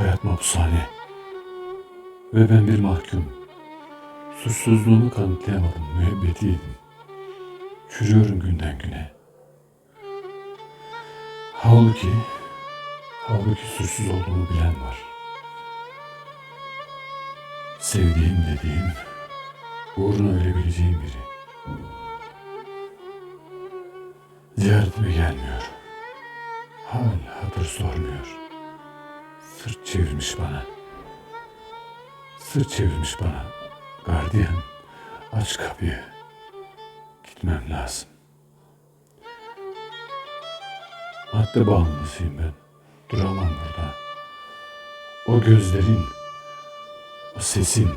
Hayat mahpushane. Ve ben bir mahkum. Suçsuzluğumu kanıtlayamadım, müebbeti yedim. Çürüyorum günden güne. Halbuki, halbuki suçsuz olduğumu bilen var. Sevdiğim dediğim, uğruna ölebileceğim biri. Ziyaretime gelmiyor. Hal hatır sormuyor. Sırt çevirmiş bana. Sırt çevirmiş bana. Gardiyan aç kapıyı. Gitmem lazım. Madde bağımlısıyım ben. Duramam burada. O gözlerin, o sesin,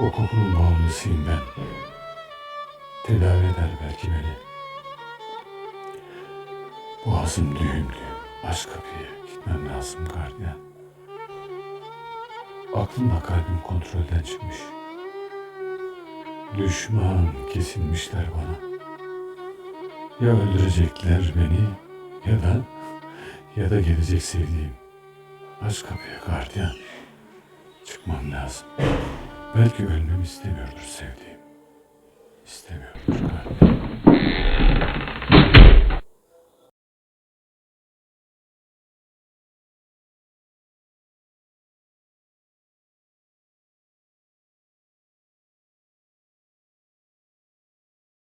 o kokunun bağımlısıyım ben. Tedavi eder belki beni. Boğazım düğümlü. Aç kapıyı. Gitmem lazım gardiyan. Aklımla kalbim kontrolden çıkmış. Düşman kesilmişler bana. Ya öldürecekler beni ya da ya da gelecek sevdiğim. Aç kapıyı gardiyan. Çıkmam lazım. Belki ölmemi istemiyordur sevdiğim.